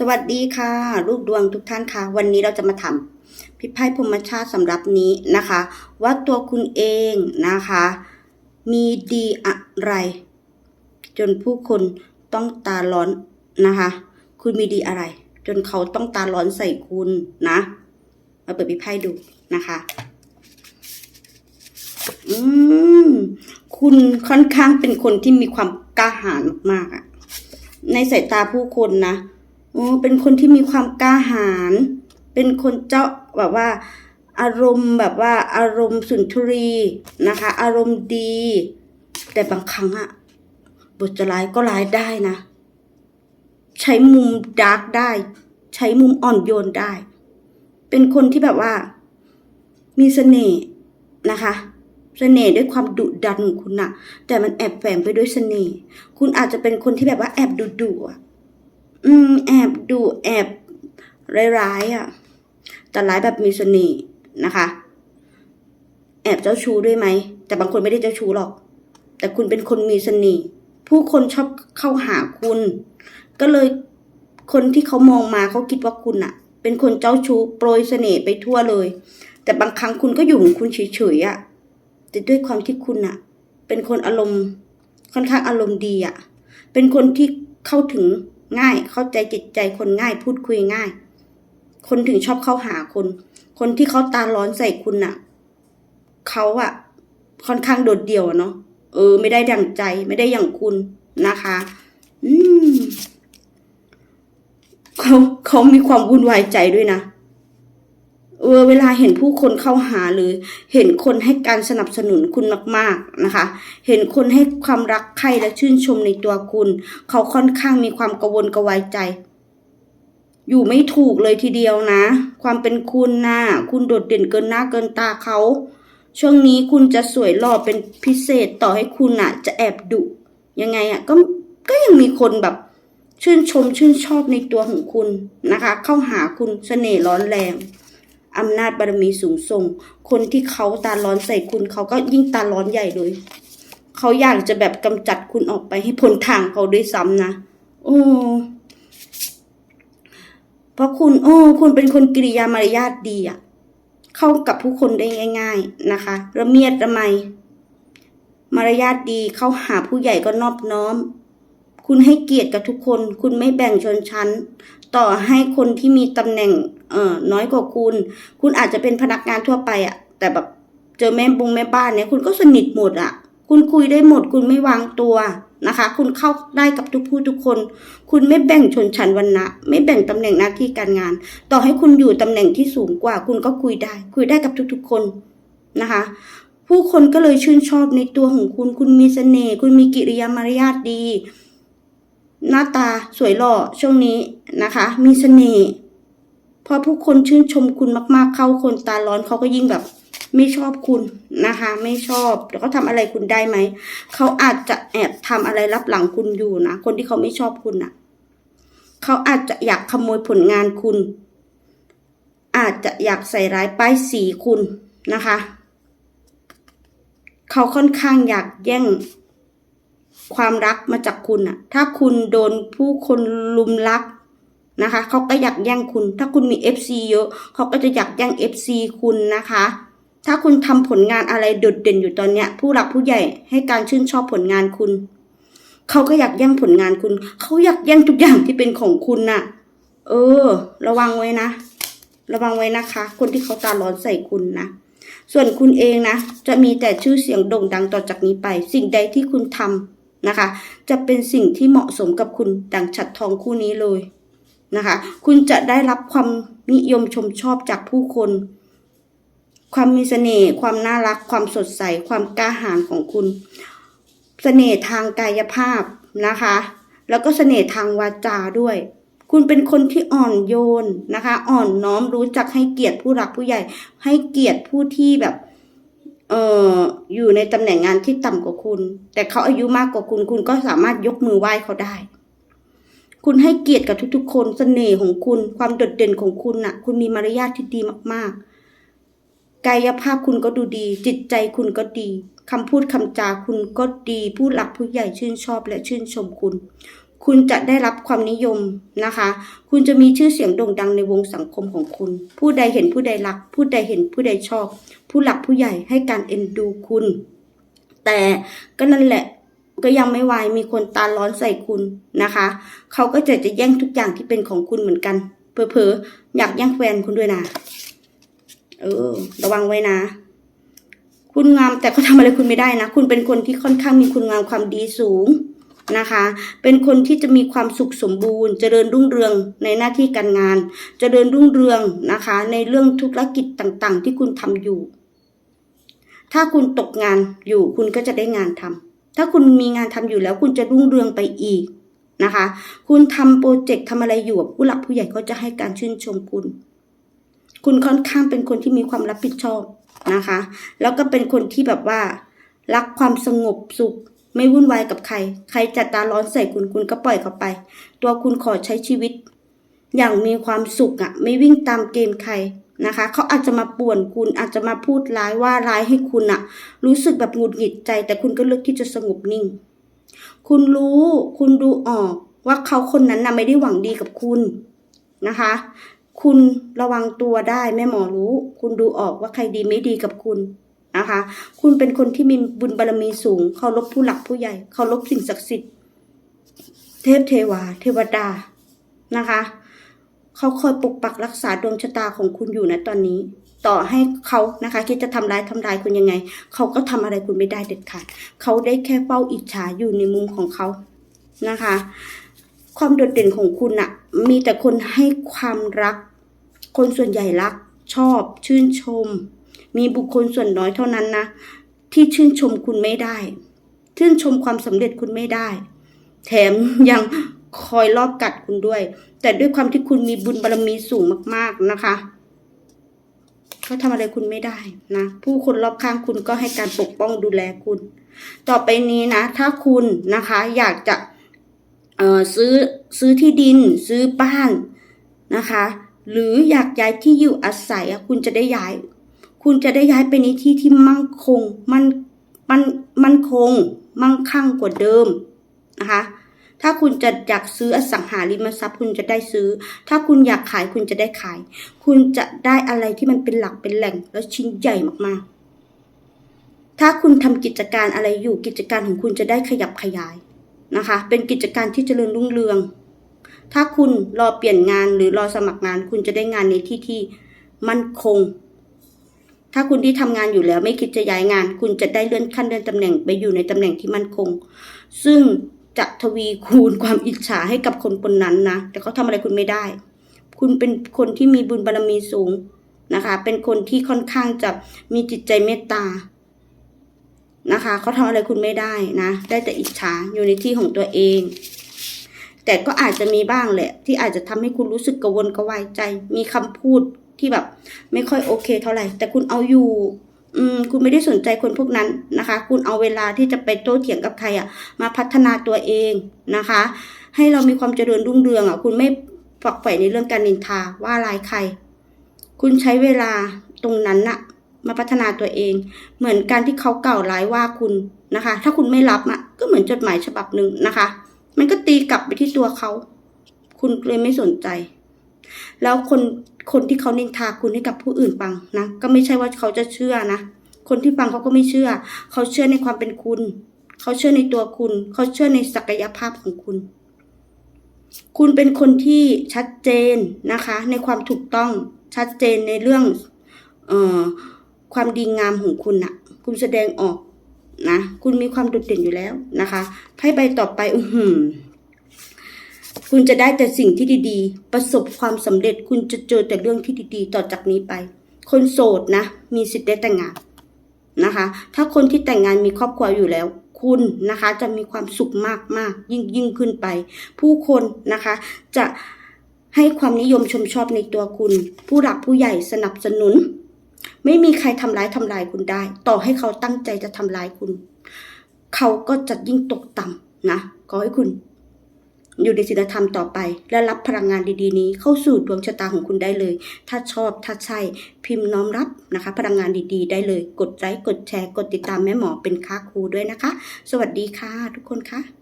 สวัสดีค่ะ ลูกดวงทุกท่านค่ะ วันนี้เราจะมาทำพิพายพรมชาติสำหรับนี้นะคะ ว่าตัวคุณเองนะคะ มีดีอะไร จนผู้คนต้องตาร้อนนะคะ คุณมีดีอะไร จนเขาต้องตาร้อนใส่คุณนะ มาเปิดพิพายดูนะคะ อืมคุณค่อนข้างเป็นคนที่มีความกล้าหาญมากๆอะในสายตาผู้คนนะ โอ้เป็นคนที่มีความกล้าหาญเป็นคนเจ้าแบบว่า อารมณ์แบบว่าอารมณ์สุนทรีนะคะ อารมณ์ดี แต่บางครั้งอะบทจะร้ายก็ร้ายได้นะ ใช้มุมดาร์กได้ ใช้มุมอ่อนโยนได้ เป็นคนที่แบบว่า มีเสน่ห์นะคะเสน่ห์ด้วยความดุดันของคุณนะแต่มันแอบแฝงไปด้วยเสน่ห์ คุณอาจจะเป็นคนที่แบบว่าแอบดุดุอะ อืม แอบดุแอบร้ายๆอะ แต่ร้ายแบบมีเสน่ห์นะคะ แอบเจ้าชู้ด้วยไหม แต่บางคนไม่ได้เจ้าชู้หรอก แต่คุณเป็นคนมีเสน่ห์ ผู้คนชอบเข้าหาคุณ ก็เลยคนที่เขามองมาเขาคิดว่าคุณอะ เป็นคนเจ้าชู้โปรยเสน่ห์ไปทั่วเลย แต่บางครั้งคุณก็อยู่ของคุณเฉยๆอะ แต่ด้วยความที่คุณอะเป็นคนอารมณ์ค่อนข้างอารมณ์ดีอะเป็นคนที่เข้าถึง ง่าย เข้าใจจิตใจคนง่าย พูดคุยง่าย คนถึงชอบเข้าหาคน คนที่เขาตาร้อนใส่คุณน่ะเขาอะค่อนข้างโดดเดี่ยวเนาะเออ ไม่ได้ดั่งใจไม่ได้อย่างคุณนะคะ อืมเขาเขามีความวุ่นวายใจด้วยนะ เออเวลาเห็นผู้คนเข้าหาหรือเห็นคนให้การสนับสนุนคุณมาก ๆนะคะ เห็นคนให้ความรักใคร่และชื่นชมในตัวคุณ เขาค่อนข้างมีความกังวลกระวายใจ อยู่ไม่ถูกเลยทีเดียวนะ ความเป็นคุณนะคุณโดดเด่นเกินหน้าเกินตาเขา ช่วงนี้คุณจะสวยหล่อเป็นพิเศษต่อให้คุณอะ จะแอบดุยังไงอะก็ก็ยังมีคนแบบชื่นชมชื่นชอบในตัวของคุณนะคะ เข้าหาคุณเสน่ห์ร้อนแรง อำนาจบารมีสูงส่ง คนที่เขาตาร้อนใส่คุณเขาก็ยิ่งตาร้อนใหญ่เลยเขาอยากจะแบบกำจัดคุณออกไปให้พ้นทางเขาด้วยซ้ำนะโอ้เพราะคุณ โอ้ คุณเป็นคนกิริยามารยาทดีอะเข้ากับผู้คนได้ง่าย ๆนะคะ ระเมียดระไม มารยาทดีเข้าหาผู้ใหญ่ก็นอบน้อม คุณให้เกียรติกับทุกคน คุณไม่แบ่งชนชั้น ต่อให้คนที่มีตำแหน่งเอ่อน้อยกว่าคุณ คุณอาจจะเป็นพนักงานทั่วไปอะแต่แบบเจอแม่บงแม่บ้านเนี่ยคุณก็สนิทหมดอะคุณคุยได้หมด คุณไม่วางตัวนะคะ คุณเข้าได้กับทุกผู้ทุกคน คุณไม่แบ่งชนชั้นวรรณะ ไม่แบ่งตำแหน่งหน้าที่การงาน ต่อให้คุณอยู่ตำแหน่งที่สูงกว่า คุณก็คุยได้ คุยได้กับทุกๆคนนะคะ ผู้คนก็เลยชื่นชอบในตัวของคุณ คุณมีเสน่ห์ คุณมีกิริยามารยาทดี หน้าตาสวยหล่อช่วงนี้นะคะ มีเสน่ห์พอผู้คนชื่นชมคุณมากๆ เข้าคนตาร้อนเขาก็ยิ่งแบบ ไม่ชอบคุณนะคะ ไม่ชอบแล้วก็ทำอะไรคุณได้ไหมเขาอาจจะแอบทำอะไรรับหลังคุณอยู่นะคนที่เขาไม่ชอบคุณนะเขาอาจจะอยากขโมยผลงานคุณ อาจจะอยากใส่ร้ายป้ายสีคุณนะคะ เขาค่อนข้างอยากแย่ง ความรักมาจากคุณอะถ้าคุณโดนผู้คนลุมรักนะคะเขาก็อยากแย่งคุณ ถ้าคุณมี FC เยอะเขาก็จะอยากแย่ง FC คุณนะคะ ถ้าคุณทำผลงานอะไรโดดเด่นอยู่ตอนเนี้ย ผู้หลักผู้ใหญ่ให้การชื่นชอบผลงานคุณเขาก็อยากแย่งผลงานคุณเขาอยากแย่งทุกอย่างที่เป็นของคุณน่ะ เออ ระวังไว้นะ ระวังไว้นะคะ คนที่เขาตาร้อนใส่คุณนะส่วนคุณเองนะ จะมีแต่ชื่อเสียงโด่งดังต่อจากนี้ไป สิ่งใดที่คุณทำ นะคะ จะเป็นสิ่งที่เหมาะสมกับคุณดังฉัดทองคู่นี้เลยนะคะ คุณจะได้รับความนิยมชมชอบจากผู้คน ความมีเสน่ห์ความน่ารัก ความสดใส ความกล้าหาญของคุณเสน่ห์ทางกายภาพนะคะ แล้วก็เสน่ห์ทางวาจาด้วย คุณเป็นคนที่อ่อนโยนนะคะ อ่อนน้อมรู้จักให้เกียรติผู้หลักผู้ใหญ่ ให้เกียรติผู้ที่แบบ เอ่ออยู่ในตำแหน่งงานที่ต่ำกว่าคุณ แต่เขาอายุมากกว่าคุณ คุณก็สามารถยกมือไหว้เขาได้ คุณให้เกียรติกับทุกๆ คนเสน่ห์ของคุณ ความโดดเด่นของคุณน่ะ คุณมีมารยาทที่ดีมากๆ กายภาพคุณก็ดูดี จิตใจคุณก็ดีคำพูดคำจาคุณก็ดี ผู้หลักผู้ใหญ่ชื่นชอบและชื่นชมคุณ คุณจะได้รับความนิยมนะคะ คุณจะมีชื่อเสียงโด่งดังในวงสังคมของคุณ ผู้ใดเห็นผู้ใดรัก ผู้ใดเห็นผู้ใดชอบ ผู้หลักผู้ใหญ่ให้การเอ็นดูคุณ แต่ก็นั่นแหละก็ยังไม่วายมีคนตาร้อนใส่คุณนะคะ เขาก็จะจะแย่งทุกอย่างที่เป็นของคุณเหมือนกันเผลอๆอยากแย่งแฟนคุณด้วยนะ เออ ระวังไว้นะ คุณงามแต่ก็ทำอะไรคุณไม่ได้นะ คุณเป็นคนที่ค่อนข้างมีคุณงามความดีสูง นะคะ เป็นคนที่จะมีความสุขสมบูรณ์ เจริญรุ่งเรืองในหน้าที่การงาน เจริญรุ่งเรืองนะคะ ในเรื่องธุรกิจต่างๆ ที่คุณทำอยู่ ถ้าคุณตกงานอยู่คุณก็จะได้งานทำถ้าคุณมีงานทำอยู่แล้วคุณจะรุ่งเรืองไปอีกนะคะ คุณทำโปรเจกต์ทำอะไรอยู่ผู้หลักผู้ใหญ่ก็จะให้การชื่นชมคุณ คุณค่อนข้างเป็นคนที่มีความรับผิดชอบนะคะ แล้วก็เป็นคนที่แบบว่า รักความสงบสุข ไม่วุ่นวายกับใคร ใครจัดตาร้อนใส่คุณคุณก็ปล่อยเขาไป ตัวคุณขอใช้ชีวิต อย่างมีความสุขอะ่ะ ไม่วิ่งตามเกมใครนะคะ เขาอาจจะมาป่วนคุณอาจจะมาพูดร้ายว่าร้ายให้คุณอะ่ะ รู้สึกแบบหงุดหงิดใจ แต่คุณก็เลือกที่จะสงบนิ่ง คุณรู้ คุณดูออกว่าเขาคนนั้นน่ะไม่ได้หวังดีกับคุณนะคะ คุณระวังตัวได้แม่หมอรู้ คุณดูออกว่าใครดีไม่ดีกับคุณ นะคะ คุณเป็นคนที่มีบุญบารมีสูง เคารพผู้หลักผู้ใหญ่ เคารพสิ่งศักดิ์สิทธิ์ เทพเทวา เทวดานะคะ เขาคอยปกปักรักษาดวงชะตาของคุณอยู่นะตอนนี้ ต่อให้เขานะคะคิดจะทำร้ายทำลายคุณยังไง เขาก็ทำอะไรคุณไม่ได้เด็ดขาด เขาได้แค่เฝ้าอิจฉาอยู่ในมุมของเขานะคะ ความโดดเด่นของคุณอะมีแต่คนให้ความรัก คนส่วนใหญ่รักชอบชื่นชม มีบุคคลส่วนน้อยเท่านั้นนะ ที่ชื่นชมคุณไม่ได้ ชื่นชมความสำเร็จคุณไม่ได้ แถมยังคอยรอบกัดคุณด้วย แต่ด้วยความที่คุณมีบุญบารรมีสูงมาก ๆนะคะเขาทำอะไรคุณไม่ได้นะ ผู้คนรอบข้างคุณก็ให้การปกป้องดูแลคุณ ต่อไปนี้นะ ถ้าคุณนะคะ อยากจะเอ่อซื้อซื้อที่ดิน ซื้อบ้านนะคะ หรืออยากย้ายที่อยู่อาศัยคุณจะได้ย้าย คุณจะได้ย้ายไปในที่ที่มั่งคง มันมันมั่นคง มั่งคั่งกว่าเดิมนะคะ ถ้าคุณจะอยากซื้ออสังหาริมทรัพย์คุณจะได้ซื้อ ถ้าคุณอยากขายคุณจะได้ขาย คุณจะได้อะไรที่มันเป็นหลักเป็นแหล่งแล้วชิ้นใหญ่มากๆ ถ้าคุณทำกิจการอะไรอยู่กิจการของคุณจะได้ขยับขยายนะคะ เป็นกิจการที่เจริญรุ่งเรือง ถ้าคุณรอเปลี่ยนงานหรือรอสมัครงาน คุณจะได้งานในที่ที่มั่นคง ถ้าคุณที่ทำงานอยู่แล้วไม่คิดจะย้ายงาน คุณจะได้เลื่อนขั้นเลื่อนตำแหน่งไปอยู่ในตำแหน่งที่มั่นคง ซึ่งจะทวีคูณความอิจฉาให้กับคนคนนั้นนะ แต่เขาทำอะไรคุณไม่ได้ คุณเป็นคนที่มีบุญบารรมีสูงนะคะ เป็นคนที่ค่อนข้างจะมีจิตใจเมตตานะคะเขาทำอะไรคุณไม่ได้นะ ได้แต่อิจฉาอยู่ในที่ของตัวเอง แต่ก็อาจจะมีบ้างแหละ ที่อาจจะทำให้คุณรู้สึกกระวนกระวายใจ มีคำพูด ที่แบบ ไม่ค่อยโอเคเท่าไหร่ แต่คุณเอาอยู่อืมคุณไม่ได้สนใจคนพวกนั้นนะคะ คุณเอาเวลาที่จะไปโต้เถียงกับใครอะ่ะ มาพัฒนาตัวเองนะคะ ให้เรามีความเจริญรุ่งเรืองอะ่ะ คุณไม่ฝักใฝ่ในเรื่องการนินทาว่าลายใคร คุณใช้เวลาตรงนั้นน่ะ มาพัฒนาตัวเอง เหมือนการที่เขาเกล่าร้ายว่าคุณนะคะ ถ้าคุณไม่รับอะก็เหมือนจดหมายฉบับหนึ่งนะคะ มันก็ตีกลับไปที่ตัวเขา คุณเลยไม่สนใจ แล้วคนคนที่เขานินทาคุณให้กับผู้อื่นฟังนะก็ไม่ใช่ว่าเขาจะเชื่อนะคนที่ฟังเขาก็ไม่เชื่อ เขาเชื่อในความเป็นคุณ เขาเชื่อในตัวคุณ เขาเชื่อในศักยภาพของคุณ คุณเป็นคนที่ชัดเจนนะคะ ในความถูกต้องชัดเจนในเรื่องเอ่อความดีงามของคุณนะคุณแสดงออกนะ คุณมีความโดดเด่นอยู่แล้วนะคะไพ่ใบต่อไปอือหือ คุณจะได้แต่สิ่งที่ดีๆ ประสบความสำเร็จคุณจะเจอแต่เรื่องที่ดีๆ ต่อจากนี้ไป คนโสดนะ มีสิทธิ์ได้แต่งงานนะคะ ถ้าคนที่แต่งงานมีครอบครัวอยู่แล้ว คุณนะคะจะมีความสุขมากๆยิ่งยิ่งขึ้นไป ผู้คนนะคะจะให้ความนิยมชมชอบในตัวคุณ ผู้หลักผู้ใหญ่สนับสนุน ไม่มีใครทำร้ายทำลายคุณได้ ต่อให้เขาตั้งใจจะทำร้ายคุณ เขาก็จะยิ่งตกต่ำนะขอให้คุณ อยู่ในศีลธรรมต่อไป และรับพลังงานดีๆ นี้เข้าสู่ดวงชะตาของคุณได้เลย ถ้าชอบถ้าใช่พิมพ์น้อมรับนะคะ พลังงานดีๆ ได้เลย กดไลค์กดแชร์ กดติดตามแม่หมอเป็นค่าครูด้วยนะคะ สวัสดีค่ะทุกคนค่ะ